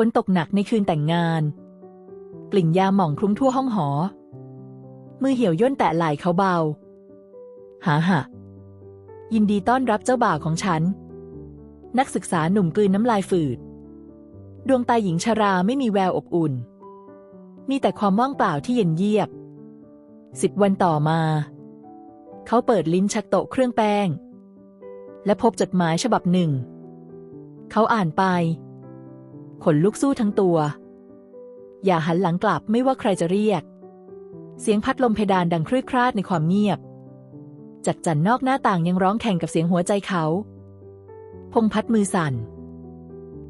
ฝนตกหนักในคืนแต่งงาน กลิ่นยาหม่องคลุ้งทั่วห้องหอ มือเหี่ยวย่นแตะไหล่เขาเบา หาหะยินดีต้อนรับเจ้าบ่าวของฉัน นักศึกษาหนุ่มกลืนน้ำลายฝืด ดวงตาหญิงชราไม่มีแววอบอุ่น มีแต่ความว่างเปล่าที่เย็นเยียบ สิบวันต่อมา เขาเปิดลิ้นชักโต๊ะเครื่องแป้ง และพบจดหมายฉบับหนึ่ง เขาอ่านไป ขนลุกสู้ทั้งตัว อย่าหันหลังกลับไม่ว่าใครจะเรียก เสียงพัดลมเพดานดังครืดคราดในความเงียบ จัดจันนอกหน้าต่างยังร้องแข่งกับเสียงหัวใจเขา พงพัดมือสั่น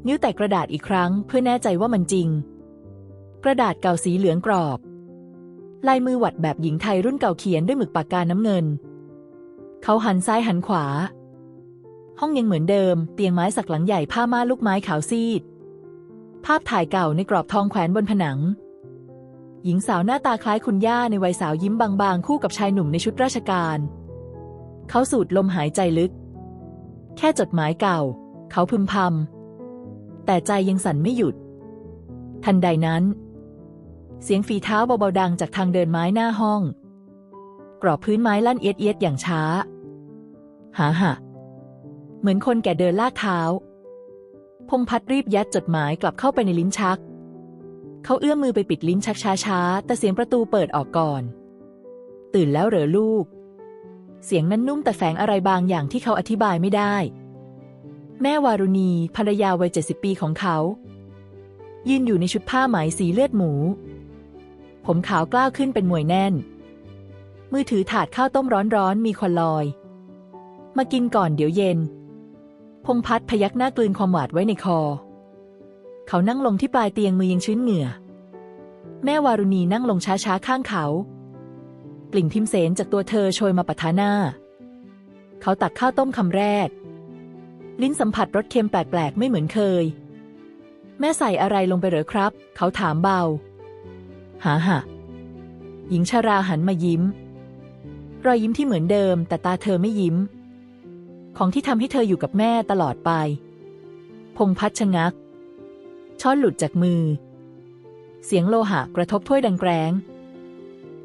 นิ้วแตะกระดาษอีกครั้งเพื่อแน่ใจว่ามันจริง กระดาษเก่าสีเหลืองกรอบลายมือหวัดแบบหญิงไทยรุ่นเก่าเขียนด้วยหมึกปากกาน้ำเงิน เขาหันซ้ายหันขวา ห้องยังเหมือนเดิม เตียงไม้สักหลังใหญ่ผ้าม่านลูกไม้ขาวซีด ภาพถ่ายเก่าในกรอบทองแขวนบนผนัง หญิงสาวหน้าตาคล้ายคุณย่าในวัยสาวยิ้มบางๆ คู่กับชายหนุ่มในชุดราชการ เขาสูดลมหายใจลึก แค่จดหมายเก่า เขาพึมพำแต่ใจยังสั่นไม่หยุด ทันใดนั้น เสียงฝีเท้าเบาๆดังจากทางเดินไม้หน้าห้อง กรอบพื้นไม้ลั่นเอียดๆอย่างช้า หาหะเหมือนคนแก่เดินลากเท้า พงพัดรีบยัดจดหมายกลับเข้าไปในลิ้นชัก เขาเอื้อมมือไปปิดลิ้นชักช้าๆ แต่เสียงประตูเปิดออกก่อน ตื่นแล้วเหรอลูก เสียงนั้นนุ่มแต่แฝงอะไรบางอย่างที่เขาอธิบายไม่ได้ แม่วารุณีภรรยาวัยเจ็ดสิบปีของเขา ยืนอยู่ในชุดผ้าไหมสีเลือดหมู ผมขาวกล้าวขึ้นเป็นมวยแน่น มือถือถาดข้าวต้มร้อนๆมีควันลอย มากินก่อนเดี๋ยวเย็น พงพัดพยักหน้ากลืนความหวาดไว้ในคอ เขานั่งลงที่ปลายเตียงมือยังชื้นเหงื่อ แม่วารุณีนั่งลงช้าๆข้างเขา กลิ่นพิมเสนจากตัวเธอโชยมาปะทะหน้า เขาตักข้าวต้มคำแรก ลิ้นสัมผัสรสเค็มแปลกๆ ไม่เหมือนเคย แม่ใส่อะไรลงไปเหรอครับ เขาถามเบา หาหะหญิงชาราหันมายิ้ม รอยยิ้มที่เหมือนเดิมแต่ตาเธอไม่ยิ้ม ของที่ทำให้เธออยู่กับแม่ตลอดไป พงพัดชะงัก ช้อนหลุดจากมือ เสียงโลหะกระทบถ้วยดังแกรง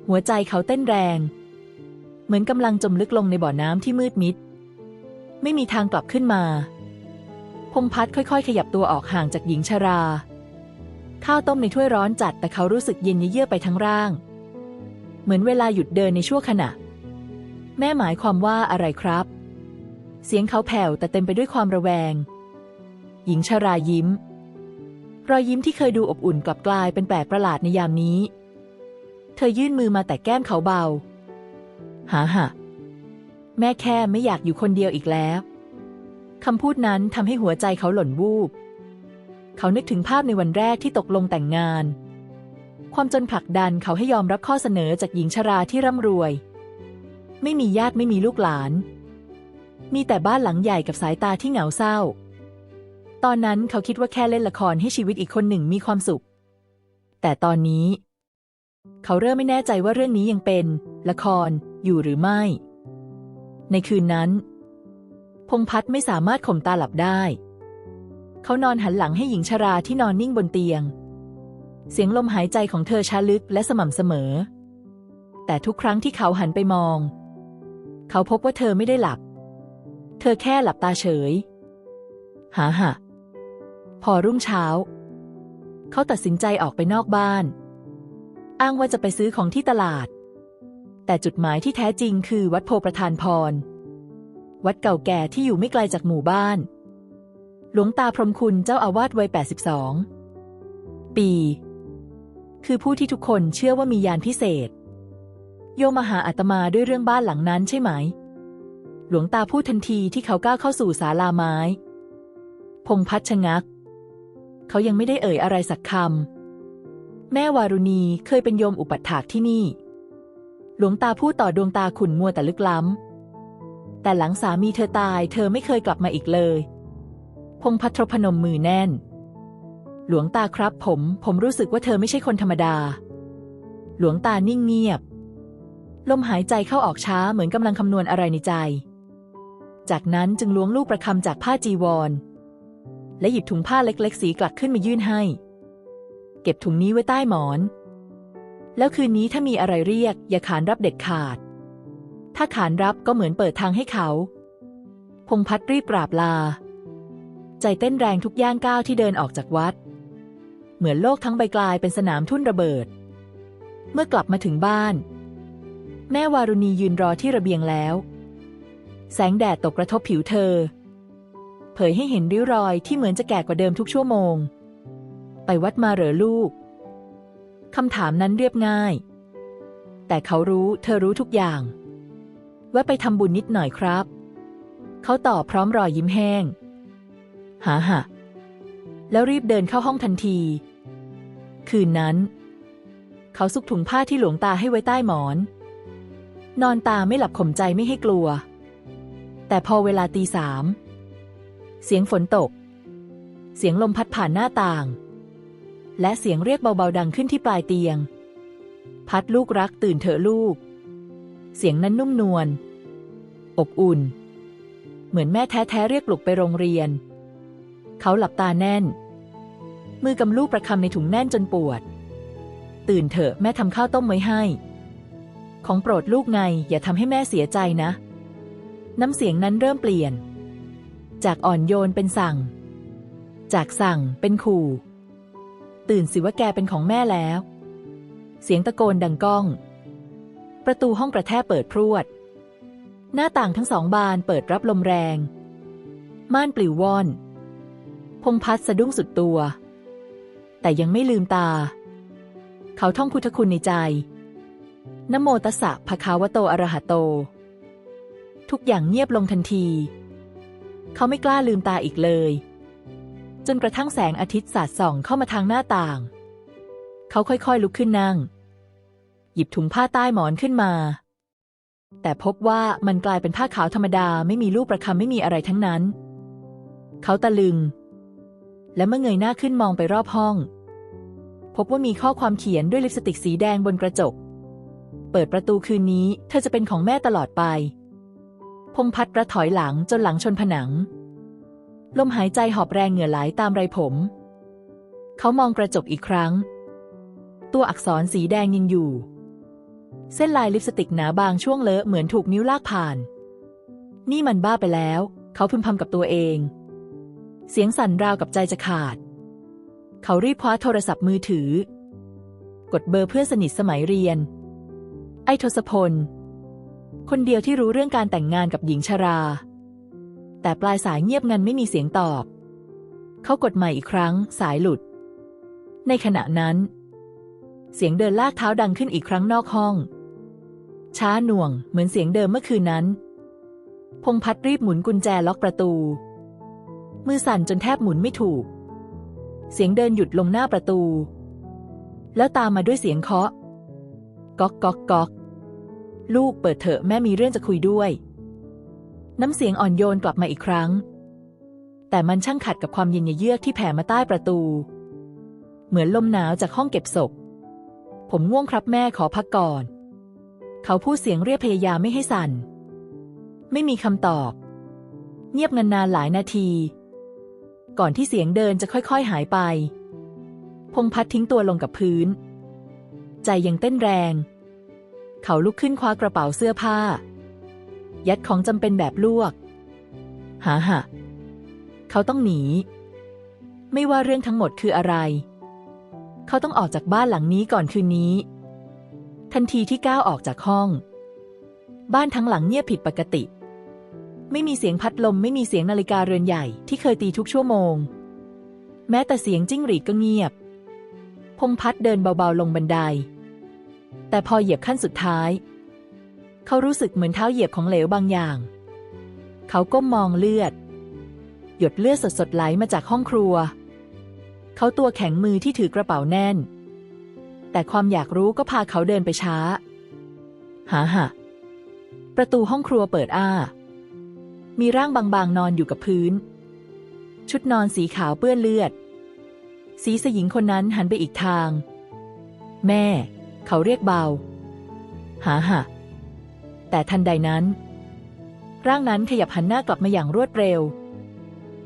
หัวใจเขาเต้นแรง เหมือนกำลังจมลึกลงในบ่อน้ำที่มืดมิด ไม่มีทางกลับขึ้นมา พงพัดค่อยๆ ขยับตัวออกห่างจากหญิงชารา ข้าวต้มในถ้วยร้อนจัดแต่เขารู้สึกเย็นเยือกไปทั้งร่าง เหมือนเวลาหยุดเดินในชั่วขณะ แม่หมายความว่าอะไรครับ เสียงเขาแผ่วแต่เต็มไปด้วยความระแวง หญิงชารายิ้ม รอยยิ้มที่เคยดูอบอุ่นกลับกลายเป็นแปลกประหลาดในยามนี้ เธอยื่นมือมาแต่แก้มเขาเบา หาหะแม่แค่ไม่อยากอยู่คนเดียวอีกแล้วคำพูดนั้นทำให้หัวใจเขาหล่นวูบ เขานึกถึงภาพในวันแรกที่ตกลงแต่งงาน ความจนผลักดันเขาให้ยอมรับข้อเสนอจากหญิงชราที่ร่ำรวย ไม่มีญาติไม่มีลูกหลาน มีแต่บ้านหลังใหญ่กับสายตาที่เหงาเศร้า ตอนนั้นเขาคิดว่าแค่เล่นละครให้ชีวิตอีกคนหนึ่งมีความสุข แต่ตอนนี้ เขาเริ่มไม่แน่ใจว่าเรื่องนี้ยังเป็น ละครอยู่หรือไม่ ในคืนนั้น พงพัฒน์ไม่สามารถข่มตาหลับได้ เขานอนหันหลังให้หญิงชราที่นอนนิ่งบนเตียง เสียงลมหายใจของเธอช้าลึกและสม่ำเสมอ แต่ทุกครั้งที่เขาหันไปมอง เขาพบว่าเธอไม่ได้หลับ เธอแค่หลับตาเฉย หาหะพอรุ่งเช้า เขาตัดสินใจออกไปนอกบ้าน อ้างว่าจะไปซื้อของที่ตลาด แต่จุดหมายที่แท้จริงคือวัดโพประธานพร วัดเก่าแก่ที่อยู่ไม่ไกลจากหมู่บ้าน หลวงตาพรมคุณเจ้าอาวาสวัย 82 ปี คือผู้ที่ทุกคนเชื่อว่ามียานพิเศษ โยมมาหาอาตมาด้วยเรื่องบ้านหลังนั้นใช่ไหม หลวงตาพูดทันทีที่เขาก้าวเข้าสู่ศาลาไม้ พงพัฒชะงัก เขายังไม่ได้เอ่ยอะไรสักคำ แม่วารุณีเคยเป็นโยมอุปัฏฐากที่นี่ หลวงตาพูดต่อดวงตาขุ่นมัวแต่ลึกล้ำ แต่หลังสามีเธอตายเธอไม่เคยกลับมาอีกเลย พงพัทรพนมมือแน่น หลวงตาครับผม ผมรู้สึกว่าเธอไม่ใช่คนธรรมดา หลวงตานิ่งเงียบลมหายใจเข้าออกช้าเหมือนกำลังคำนวณอะไรในใจ จากนั้นจึงล้วงลูกประคำจากผ้าจีวร และหยิบถุงผ้าเล็กๆ สีกลักขึ้นมายื่นให้ เก็บถุงนี้ไว้ใต้หมอน แล้วคืนนี้ถ้ามีอะไรเรียก อย่าขานรับเด็ดขาด ถ้าขานรับก็เหมือนเปิดทางให้เขา พงพัดรีบกราบลา ใจเต้นแรงทุกย่างก้าวที่เดินออกจากวัด เหมือนโลกทั้งใบกลายเป็นสนามทุ่นระเบิด เมื่อกลับมาถึงบ้าน แม่วารุณียืนรอที่ระเบียงแล้ว แสงแดดตกกระทบผิวเธอ เผยให้เห็นริ้วรอยที่เหมือนจะแก่กว่าเดิมทุกชั่วโมง ไปวัดมาเหรอลูกคำถามนั้นเรียบง่าย แต่เขารู้เธอรู้ทุกอย่าง แวะไปทำบุญนิดหน่อยครับ เขาตอบพร้อมรอยยิ้มแห้ง หาหะแล้วรีบเดินเข้าห้องทันที คืนนั้น เขาซุกถุงผ้าที่หลวงตาให้ไว้ใต้หมอน นอนตาไม่หลับข่มใจไม่ให้กลัว แต่พอเวลาตีสาม เสียงฝนตก เสียงลมพัดผ่านหน้าต่าง และเสียงเรียกเบาๆดังขึ้นที่ปลายเตียง พัดลูกรักตื่นเถอะลูก เสียงนั้นนุ่มนวล อบอุ่น เหมือนแม่แท้ๆเรียกปลุกไปโรงเรียน เขาหลับตาแน่น มือกำลูกประคำในถุงแน่นจนปวด ตื่นเถอะแม่ทำข้าวต้มไว้ให้ ของโปรดลูกไงอย่าทำให้แม่เสียใจนะ น้ำเสียงนั้นเริ่มเปลี่ยน จากอ่อนโยนเป็นสั่ง จากสั่งเป็นขู่ ตื่นสิว่าแกเป็นของแม่แล้ว เสียงตะโกนดังก้อง ประตูห้องกระแทกเปิดพรวด หน้าต่างทั้งสองบานเปิดรับลมแรง ม่านปลิวว่อน พงพัดสะดุ้งสุดตัว แต่ยังไม่ลืมตา เขาท่องพุทธคุณในใจนโมตัสสะภะคะวะโตอรหะโต ทุกอย่างเงียบลงทันที เขาไม่กล้าลืมตาอีกเลย จนกระทั่งแสงอาทิตย์สาดส่องเข้ามาทางหน้าต่าง เขาค่อยๆลุกขึ้นนั่ง หยิบถุงผ้าใต้หมอนขึ้นมา แต่พบว่ามันกลายเป็นผ้าขาวธรรมดาไม่มีลูกประคำไม่มีอะไรทั้งนั้น เขาตะลึง และเมื่อเงยหน้าขึ้นมองไปรอบห้อง พบว่ามีข้อความเขียนด้วยลิปสติกสีแดงบนกระจก เปิดประตูคืนนี้ เธอจะเป็นของแม่ตลอดไป พงพัดระถอยหลังจนหลังชนผนัง ลมหายใจหอบแรงเหงื่อไหลตามไรผม เขามองกระจกอีกครั้ง ตัวอักษรสีแดงยังอยู่ เส้นลายลิปสติกหนาบางช่วงเลอะเหมือนถูกนิ้วลากผ่าน นี่มันบ้าไปแล้ว เขาพึมพำกับตัวเอง เสียงสั่นราวกับใจจะขาด เขารีบคว้าโทรศัพท์มือถือ กดเบอร์เพื่อนสนิทสมัยเรียน ไอ้ทศพล คนเดียวที่รู้เรื่องการแต่งงานกับหญิงชรา แต่ปลายสายเงียบงันไม่มีเสียงตอบ เขากดใหม่อีกครั้ง สายหลุด ในขณะนั้น เสียงเดินลากเท้าดังขึ้นอีกครั้งนอกห้อง ช้าหน่วง เหมือนเสียงเดิมเมื่อคืนนั้น พงพัดรีบหมุนกุญแจล็อกประตู มือสั่นจนแทบหมุนไม่ถูก เสียงเดินหยุดลงหน้าประตู แล้วตามมาด้วยเสียงเคาะ ก๊อกก๊อกก๊อก ลูกเปิดเถอะแม่มีเรื่องจะคุยด้วย น้ำเสียงอ่อนโยนกลับมาอีกครั้ง แต่มันช่างขัดกับความเย็นเยือกที่แผ่มาใต้ประตู เหมือนลมหนาวจากห้องเก็บศพ ผมง่วงครับแม่ขอพักก่อน เขาพูดเสียงเรียกพยายามไม่ให้สั่น ไม่มีคำตอบ เงียบนานๆหลายนาที ก่อนที่เสียงเดินจะค่อยๆหายไป พงพัดทิ้งตัวลงกับพื้น ใจยังเต้นแรง เขาลุกขึ้นคว้ากระเป๋าเสื้อผ้า ยัดของจำเป็นแบบลวก หาหะเขาต้องหนี ไม่ว่าเรื่องทั้งหมดคืออะไร เขาต้องออกจากบ้านหลังนี้ก่อนคืนนี้ ทันทีที่ก้าวออกจากห้อง บ้านทั้งหลังเงียบผิดปกติ ไม่มีเสียงพัดลมไม่มีเสียงนาฬิกาเรือนใหญ่ที่เคยตีทุกชั่วโมง แม้แต่เสียงจิ้งหรีดก็เงียบ พงพัดเดินเบาๆลงบันได แต่พอเหยียบขั้นสุดท้าย เขารู้สึกเหมือนเท้าเหยียบของเหลวบางอย่าง เขาก้มมองเลือด หยดเลือดสดๆไหลมาจากห้องครัว เขาตัวแข็งมือที่ถือกระเป๋าแน่น แต่ความอยากรู้ก็พาเขาเดินไปช้า หาหะประตูห้องครัวเปิดอ้า มีร่างบางๆนอนอยู่กับพื้น ชุดนอนสีขาวเปื้อนเลือด สีสหญิงคนนั้นหันไปอีกทาง แม่ เขาเรียกเบา หาหะแต่ทันใดนั้น ร่างนั้นขยับหันหน้ากลับมาอย่างรวดเร็ว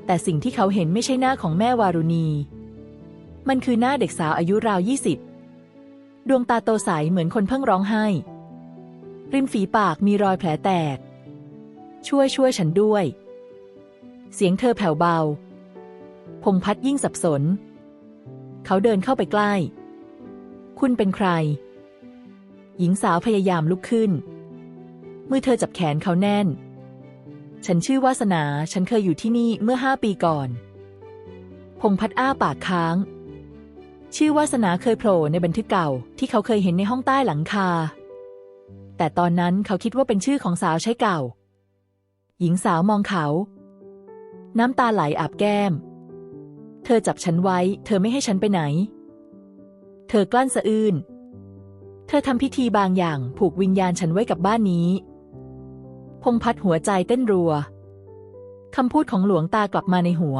แต่สิ่งที่เขาเห็นไม่ใช่หน้าของแม่วารุณี มันคือหน้าเด็กสาวอายุราวยี่สิบดวงตาโตใสเหมือนคนเพิ่งร้องไห้ ริมฝีปากมีรอยแผลแตก ช่วยช่วยฉันด้วย เสียงเธอแผ่วเบา พงพัดยิ่งสับสน เขาเดินเข้าไปใกล้ คุณเป็นใคร หญิงสาวพยายามลุกขึ้น มือเธอจับแขนเขาแน่น ฉันชื่อวาสนา ฉันเคยอยู่ที่นี่เมื่อห้าปีก่อน พงพัดอ้าปากค้าง ชื่อวาสนาเคยโผล่ในบันทึกเก่า ที่เขาเคยเห็นในห้องใต้หลังคา แต่ตอนนั้นเขาคิดว่าเป็นชื่อของสาวใช้เก่า หญิงสาวมองเขา น้ำตาไหลอาบแก้ม เธอจับฉันไว้ เธอไม่ให้ฉันไปไหน เธอกลั้นสะอื้น เธอทำพิธีบางอย่างผูกวิญญาณฉันไว้กับบ้านนี้ พงพัดหัวใจเต้นรัว คำพูดของหลวงตากลับมาในหัว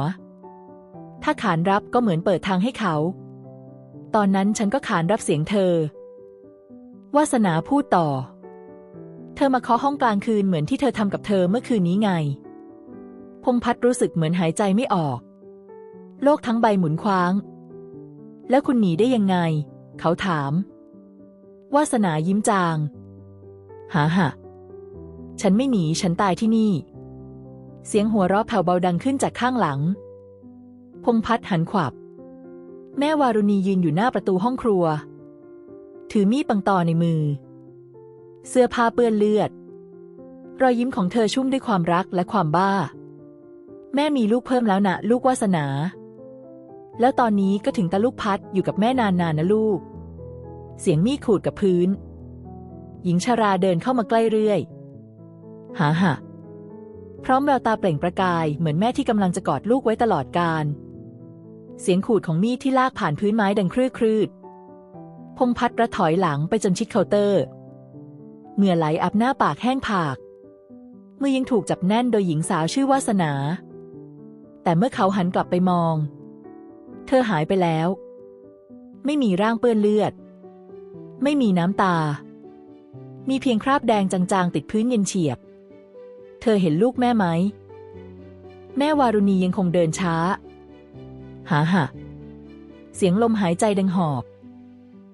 ถ้าขานรับก็เหมือนเปิดทางให้เขา ตอนนั้นฉันก็ขานรับเสียงเธอ วาสนาพูดต่อ เธอมาเคาะห้องกลางคืนเหมือนที่เธอทำกับเธอเมื่อคืนนี้ไง พงพัดรู้สึกเหมือนหายใจไม่ออก โลกทั้งใบหมุนคว้าง แล้วคุณหนีได้ยังไง เขาถาม วาสนายิ้มจาง หาหะฉันไม่หนีฉันตายที่นี่ เสียงหัวเราะแผ่วเบาดังขึ้นจากข้างหลัง พงพัดหันขวับ แม่วารุณียืนอยู่หน้าประตูห้องครัว ถือมีดปังตอในมือ เสื้อผ้าเปื้อนเลือด รอยยิ้มของเธอชุ่มด้วยความรักและความบ้า แม่มีลูกเพิ่มแล้วนะลูกวาสนา แล้วตอนนี้ก็ถึงตาลูกพัดอยู่กับแม่นานๆนนะลูก เสียงมีดขูดกับพื้น หญิงชาราเดินเข้ามาใกล้เรื่อย หาหะพร้อมแววตาเปล่งประกายเหมือนแม่ที่กำลังจะกอดลูกไว้ตลอดกาลเสียงขูดของมีดที่ลากผ่านพื้นไม้ดังครืดครืดพงพัดระถอยหลังไปจนชิดเคาน์เตอร์ เหงื่อไหลอับหน้าปากแห้งผาก มือยังถูกจับแน่นโดยหญิงสาวชื่อวาสนา แต่เมื่อเขาหันกลับไปมอง เธอหายไปแล้ว ไม่มีร่างเปื้อนเลือด ไม่มีน้ำตา มีเพียงคราบแดงจางๆ ติดพื้นเย็นเฉียบ เธอเห็นลูกแม่ไหม แม่วารุณียังคงเดินช้า หาหะเสียงลมหายใจดังหอบ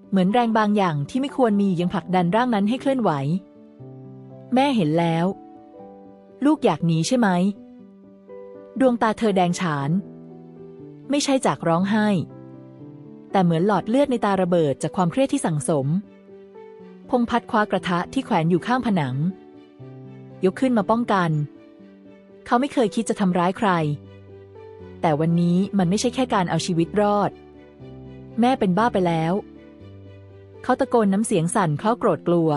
เหมือนแรงบางอย่างที่ไม่ควรมียังผลักดันร่างนั้นให้เคลื่อนไหว แม่เห็นแล้ว ลูกอยากหนีใช่ไหม ดวงตาเธอแดงฉาน ไม่ใช่จากร้องไห้ แต่เหมือนหลอดเลือดในตาระเบิดจากความเครียดที่สั่งสม พงพัดคว้ากระทะที่แขวนอยู่ข้างผนัง ยกขึ้นมาป้องกัน เขาไม่เคยคิดจะทำร้ายใคร แต่วันนี้มันไม่ใช่แค่การเอาชีวิตรอด แม่เป็นบ้าไปแล้ว เขาตะโกนน้ำเสียงสั่นเพราโกรธกลัว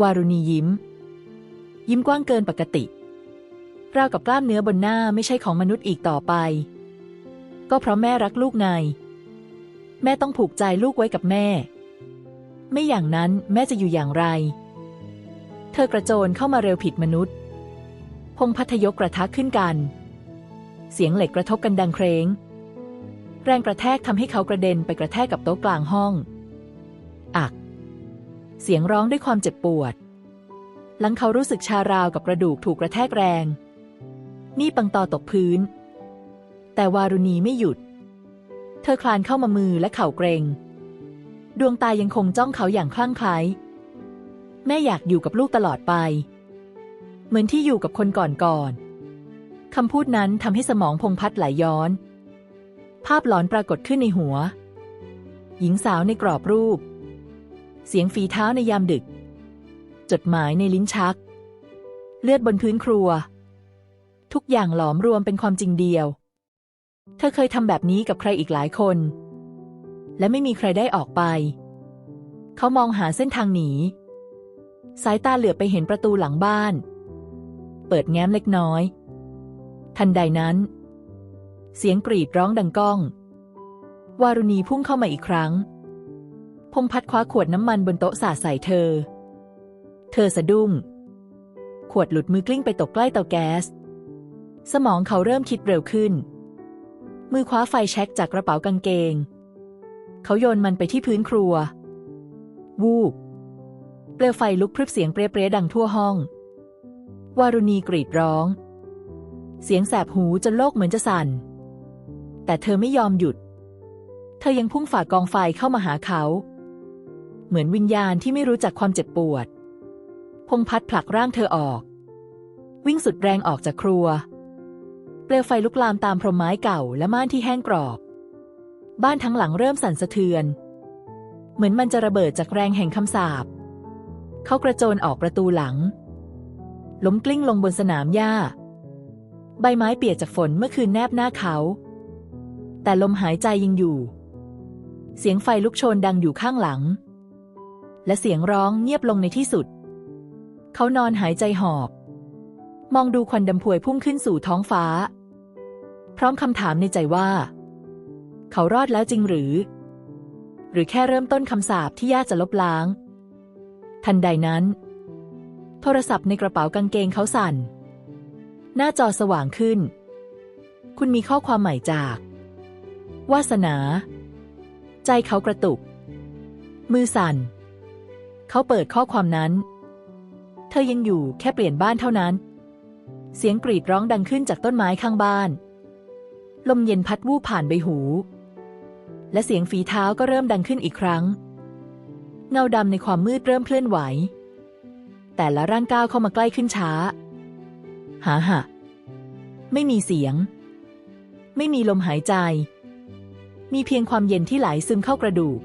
วารุณียิ้ม ยิ้มกว้างเกินปกติราวกับกล้ามเนื้อบนหน้าไม่ใช่ของมนุษย์อีกต่อไป ก็เพราะแม่รักลูกไง แม่ต้องผูกใจลูกไว้กับแม่ ไม่อย่างนั้นแม่จะอยู่อย่างไร เธอกระโจนเข้ามาเร็วผิดมนุษย์ พงพัทยกกระทะขึ้นกัน เสียงเหล็กกระทบกันดังเคร้ง แรงกระแทกทำให้เขากระเด็นไปกระแทกกับโต๊ะกลางห้อง อัก เสียงร้องด้วยความเจ็บปวด หลังเขารู้สึกชาราวกับกระดูกถูกกระแทกแรง นี่ปังตอตกพื้น แต่วารุณีไม่หยุด เธอคลานเข้ามามือและเข่าเกรง ดวงตายังคงจ้องเขาอย่างคลั่งไคล้แม่อยากอยู่กับลูกตลอดไป เหมือนที่อยู่กับคนก่อนๆคำพูดนั้นทำให้สมองพงพัดไหลย้อน ภาพหลอนปรากฏขึ้นในหัว หญิงสาวในกรอบรูป เสียงฝีเท้าในยามดึก จดหมายในลิ้นชัก เลือดบนพื้นครัว ทุกอย่างหลอมรวมเป็นความจริงเดียว เธอเคยทำแบบนี้กับใครอีกหลายคน และไม่มีใครได้ออกไป เขามองหาเส้นทางหนี สายตาเหลือบไปเห็นประตูหลังบ้าน เปิดแง้มเล็กน้อย ทันใดนั้น เสียงกรีดร้องดังก้อง วารุณีพุ่งเข้ามาอีกครั้ง พงพัดคว้าขวดน้ำมันบนโต๊ะสาดใส่เธอ เธอสะดุ้ง ขวดหลุดมือกลิ้งไปตกใกล้เตาแก๊ส สมองเขาเริ่มคิดเร็วขึ้น มือคว้าไฟแช็กจากกระเป๋ากางเกง เขาโยนมันไปที่พื้นครัว วูบ เปลวไฟลุกพรึบเสียงเปรี้ยๆดังทั่วห้อง วารุณีกรีดร้อง เสียงแสบหูจนโลกเหมือนจะสั่น แต่เธอไม่ยอมหยุด เธอยังพุ่งฝ่ากองไฟเข้ามาหาเขา เหมือนวิญญาณที่ไม่รู้จักความเจ็บปวด พงพัดผลักร่างเธอออก วิ่งสุดแรงออกจากครัว เปลวไฟลุกลามตามพรมไม้เก่าและม่านที่แห้งกรอบ บ้านทั้งหลังเริ่มสั่นสะเทือน เหมือนมันจะระเบิดจากแรงแห่งคำสาป เขากระโจนออกประตูหลัง ล้มกลิ้งลงบนสนามหญ้า ใบไม้เปียกจากฝนเมื่อคืนแนบหน้าเขา แต่ลมหายใจยังอยู่ เสียงไฟลุกโชนดังอยู่ข้างหลัง และเสียงร้องเงียบลงในที่สุด เขานอนหายใจหอบมองดูควันดำพวยพุ่งขึ้นสู่ท้องฟ้า พร้อมคำถามในใจว่า เขารอดแล้วจริงหรือ หรือแค่เริ่มต้นคำสาปที่ยากจะลบล้าง ทันใดนั้น โทรศัพท์ในกระเป๋ากางเกงเขาสั่น หน้าจอสว่างขึ้น คุณมีข้อความใหม่จาก วาสนา ใจเขากระตุก มือสั่น เขาเปิดข้อความนั้น เธอยังอยู่แค่เปลี่ยนบ้านเท่านั้น เสียงกรีดร้องดังขึ้นจากต้นไม้ข้างบ้าน ลมเย็นพัดวูบผ่านใบหู และเสียงฝีเท้าก็เริ่มดังขึ้นอีกครั้ง เงาดำในความมืดเริ่มเคลื่อนไหว แต่ละร่างก้าวเข้ามาใกล้ขึ้นช้า หาหะไม่มีเสียง ไม่มีลมหายใจ มีเพียงความเย็นที่ไหลซึมเข้ากระดูก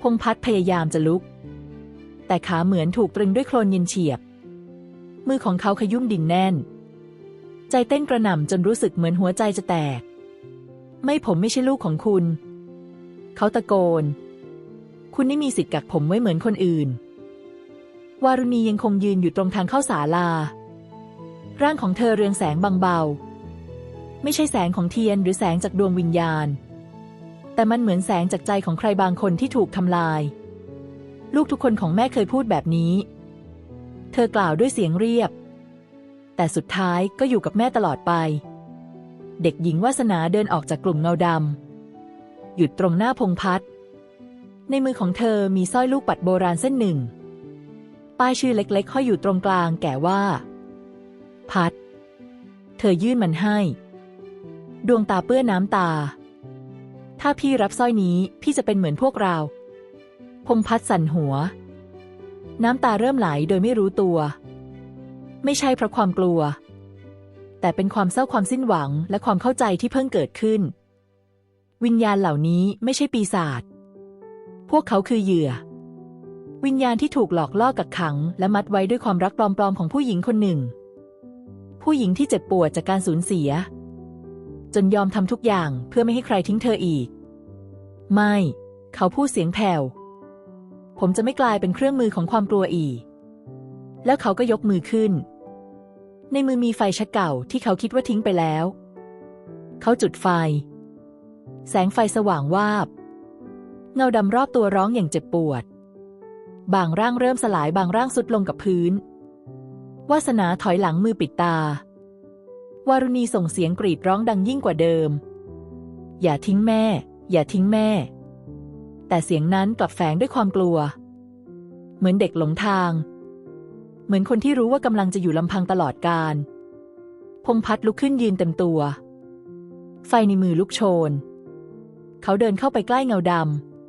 พงพัดพยายามจะลุก แต่ขาเหมือนถูกตรึงด้วยโคลนเย็นเฉียบ มือของเขาขยุ่มดินแน่น ใจเต้นกระหน่ำจนรู้สึกเหมือนหัวใจจะแตก ไม่ผมไม่ใช่ลูกของคุณ เขาตะโกน คุณไม่มีสิทธิ์กักผมไว้เหมือนคนอื่น วารุณียังคงยืนอยู่ตรงทางเข้าศาลา ร่างของเธอเรืองแสงบางเบา ไม่ใช่แสงของเทียนหรือแสงจากดวงวิญญาณ แต่มันเหมือนแสงจากใจของใครบางคนที่ถูกทำลาย ลูกทุกคนของแม่เคยพูดแบบนี้ เธอกล่าวด้วยเสียงเรียบ แต่สุดท้ายก็อยู่กับแม่ตลอดไป เด็กหญิงวาสนาเดินออกจากกลุ่มเงาดำหยุดตรงหน้าพงพัดในมือของเธอมีสร้อยลูกปัดโบราณเส้นหนึ่ง ป้ายชื่อเล็กๆห้อยอยู่ตรงกลางแก่ว่า พัด เธอยื่นมันให้ ดวงตาเปื้อนน้ำตา ถ้าพี่รับสร้อยนี้พี่จะเป็นเหมือนพวกเรา พงพัดสั่นหัว น้ำตาเริ่มไหลโดยไม่รู้ตัว ไม่ใช่เพราะความกลัว แต่เป็นความเศร้าความสิ้นหวังและความเข้าใจที่เพิ่งเกิดขึ้น วิญญาณเหล่านี้ไม่ใช่ปีศาจพวกเขาคือเหยื่อ วิญญาณที่ถูกหลอกล่อกักขัง และมัดไว้ด้วยความรักปลอมๆของผู้หญิงคนหนึ่ง ผู้หญิงที่เจ็บปวดจากการสูญเสีย จนยอมทำทุกอย่างเพื่อไม่ให้ใครทิ้งเธออีก ไม่ เขาพูดเสียงแผ่วผมจะไม่กลายเป็นเครื่องมือของความกลัวอีก แล้วเขาก็ยกมือขึ้น ในมือมีไฟชักเก่าที่เขาคิดว่าทิ้งไปแล้ว เขาจุดไฟ แสงไฟสว่างวาบ เงาดำรอบตัวร้องอย่างเจ็บปวด บางร่างเริ่มสลายบางร่างสุดลงกับพื้น วาสนาถอยหลังมือปิดตา วารุณีส่งเสียงกรีดร้องดังยิ่งกว่าเดิม อย่าทิ้งแม่ อย่าทิ้งแม่ แต่เสียงนั้นกลับแฝงด้วยความกลัว เหมือนเด็กหลงทาง มือนคนที่รู้ว่ากำลังจะอยู่ลำพังตลอดกาลพงพัดลุกขึ้นยืนเต็มตัว ไฟในมือลุกโชน เขาเดินเข้าไปใกล้เงาด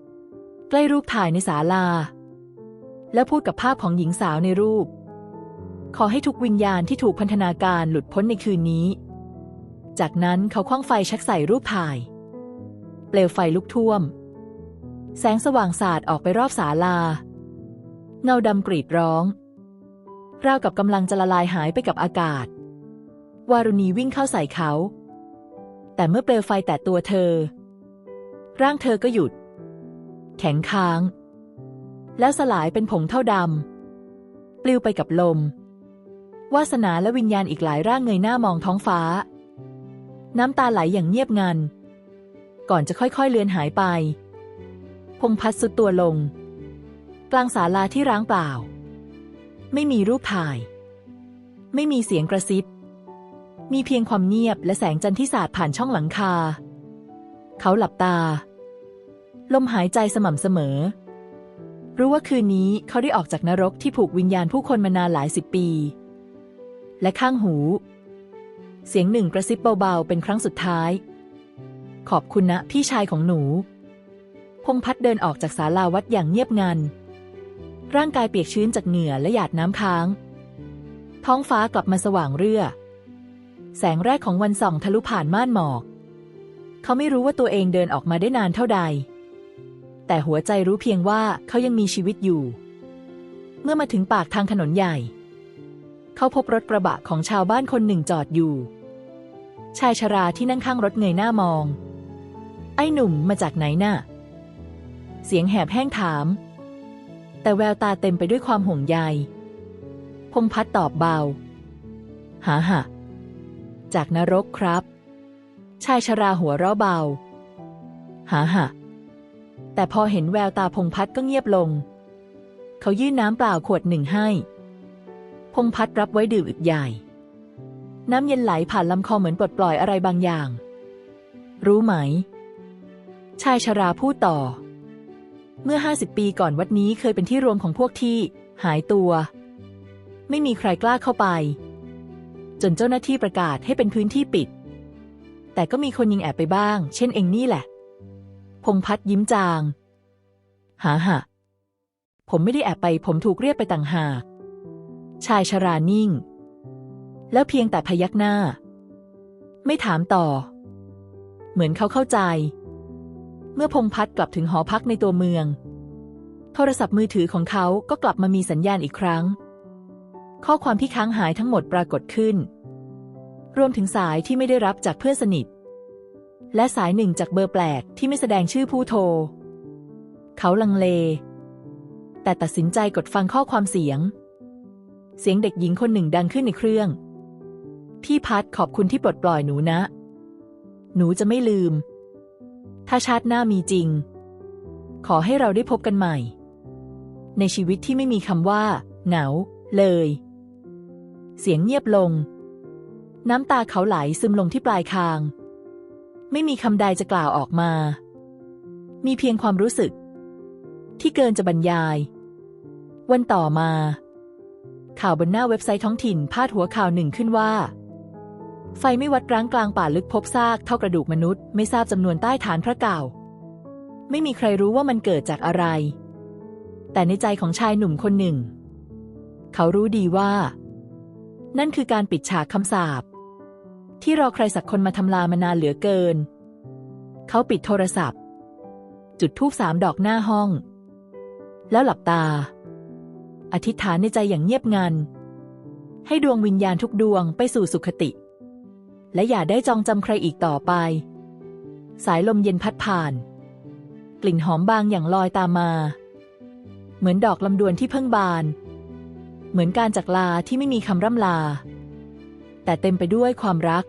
ำใกล้รูปถ่ายในศาลา แล้วพูดกับภาพของหญิงสาวในรูป ขอให้ทุกวิญญาณที่ถูกพันธนาการหลุดพ้นในคืนนี้ จากนั้นเขาคว้างไฟชักใส่รูปถ่าย เปลวไฟลุกท่วม แสงสว่างสาดออกไปรอบศาลา เงาดำกรีดร้อง ราวกับกำลังจะละลายหายไปกับอากาศ วารุณีวิ่งเข้าใส่เขา แต่เมื่อเปลวไฟแตะตัวเธอ ร่างเธอก็หยุด แข็งค้าง แล้วสลายเป็นผงเท่าดำปลิวไปกับลม วาสนาและวิญญาณอีกหลายร่างเงยหน้ามองท้องฟ้า น้ำตาไหลอย่างเงียบงัน ก่อนจะค่อยๆเลือนหายไป พงพัดสุดตัวลง กลางศาลาที่ร้างเปล่า ไม่มีรูปถ่าย ไม่มีเสียงกระซิบ มีเพียงความเงียบและแสงจันทร์ที่สาดผ่านช่องหลังคา เขาหลับตา ลมหายใจสม่ำเสมอ รู้ว่าคืนนี้เขาได้ออกจากนรกที่ผูกวิญญาณผู้คนมานานหลายสิบปี และข้างหู เสียงหนึ่งกระซิบเบาๆ เป็นครั้งสุดท้าย ขอบคุณนะพี่ชายของหนู พงพัดเดินออกจากศาลาวัดอย่างเงียบงัน ร่างกายเปียกชื้นจากเหงื่อและหยาดน้ำค้าง ท้องฟ้ากลับมาสว่างเรื่อ แสงแรกของวันส่องทะลุผ่านม่านหมอก เขาไม่รู้ว่าตัวเองเดินออกมาได้นานเท่าใด แต่หัวใจรู้เพียงว่าเขายังมีชีวิตอยู่ เมื่อมาถึงปากทางถนนใหญ่ เขาพบรถกระบะของชาวบ้านคนหนึ่งจอดอยู่ ชายชราที่นั่งข้างรถเงยหน้ามอง ไอ้หนุ่มมาจากไหนน่ะ เสียงแหบแห้งถาม แต่แววตาเต็มไปด้วยความห่วงใย พงพัดตอบเบา หาหะ จากนรกครับ ชายชราหัวเราะเบา หาหะ แต่พอเห็นแววตาพงพัดก็เงียบลง เขายื่นน้ำเปล่าขวดหนึ่งให้ พงพัดรับไว้ดื่มอึกใหญ่ น้ำเย็นไหลผ่านลำคอเหมือนปลดปล่อยอะไรบางอย่าง รู้ไหม ชายชราพูดต่อ เมื่อห้าสิบปีก่อนวัดนี้เคยเป็นที่รวมของพวกที่ หายตัว ไม่มีใครกล้าเข้าไป จนเจ้าหน้าที่ประกาศให้เป็นพื้นที่ปิด แต่ก็มีคนยิงแอบไปบ้าง เช่นเองนี่แหละ พงพัดยิ้มจาง หาหะผมไม่ได้แอบไป ผมถูกเรียกไปต่างหาก ชายชรานิ่ง แล้วเพียงแต่พยักหน้า ไม่ถามต่อ เหมือนเขาเข้าใจ เมื่อพงพัดกลับถึงหอพักในตัวเมือง โทรศัพท์มือถือของเขาก็กลับมามีสัญญาณอีกครั้ง ข้อความที่ค้างหายทั้งหมดปรากฏขึ้น รวมถึงสายที่ไม่ได้รับจากเพื่อนสนิท และสายหนึ่งจากเบอร์แปลกที่ไม่แสดงชื่อผู้โทร เขาลังเล แต่ตัดสินใจกดฟังข้อความเสียง เสียงเด็กหญิงคนหนึ่งดังขึ้นในเครื่อง พี่พัดขอบคุณที่ปลดปล่อยหนูนะ หนูจะไม่ลืม ถ้าชาติหน้ามีจริง ขอให้เราได้พบกันใหม่ ในชีวิตที่ไม่มีคำว่า เหงา เลย เสียงเงียบลง น้ำตาเขาไหลซึมลงที่ปลายคาง ไม่มีคำใดจะกล่าวออกมา มีเพียงความรู้สึก ที่เกินจะบรรยาย วันต่อมา ข่าวบนหน้าเว็บไซต์ท้องถิ่นพาดหัวข่าวหนึ่งขึ้นว่า ไฟไม่วัดร้างกลางป่าลึกพบซากเท่ากระดูกมนุษย์ ไม่ทราบจำนวนใต้ฐานพระเก่า ไม่มีใครรู้ว่ามันเกิดจากอะไร แต่ในใจของชายหนุ่มคนหนึ่ง เขารู้ดีว่า นั่นคือการปิดฉากคำสาปที่รอใครสักคนมาทำลามานานเหลือเกิน เขาปิดโทรศัพท์ จุดทูบสามดอกหน้าห้อง แล้วหลับตา อธิษฐานในใจอย่างเงียบงัน ให้ดวงวิญญาณทุกดวงไปสู่สุขติ และอย่าได้จองจำใครอีกต่อไป สายลมเย็นพัดผ่าน กลิ่นหอมบางอย่างลอยตามมา เหมือนดอกลำดวนที่เพิ่งบาน เหมือนการจากลาที่ไม่มีคำร่ำลา แต่เต็มไปด้วยความรัก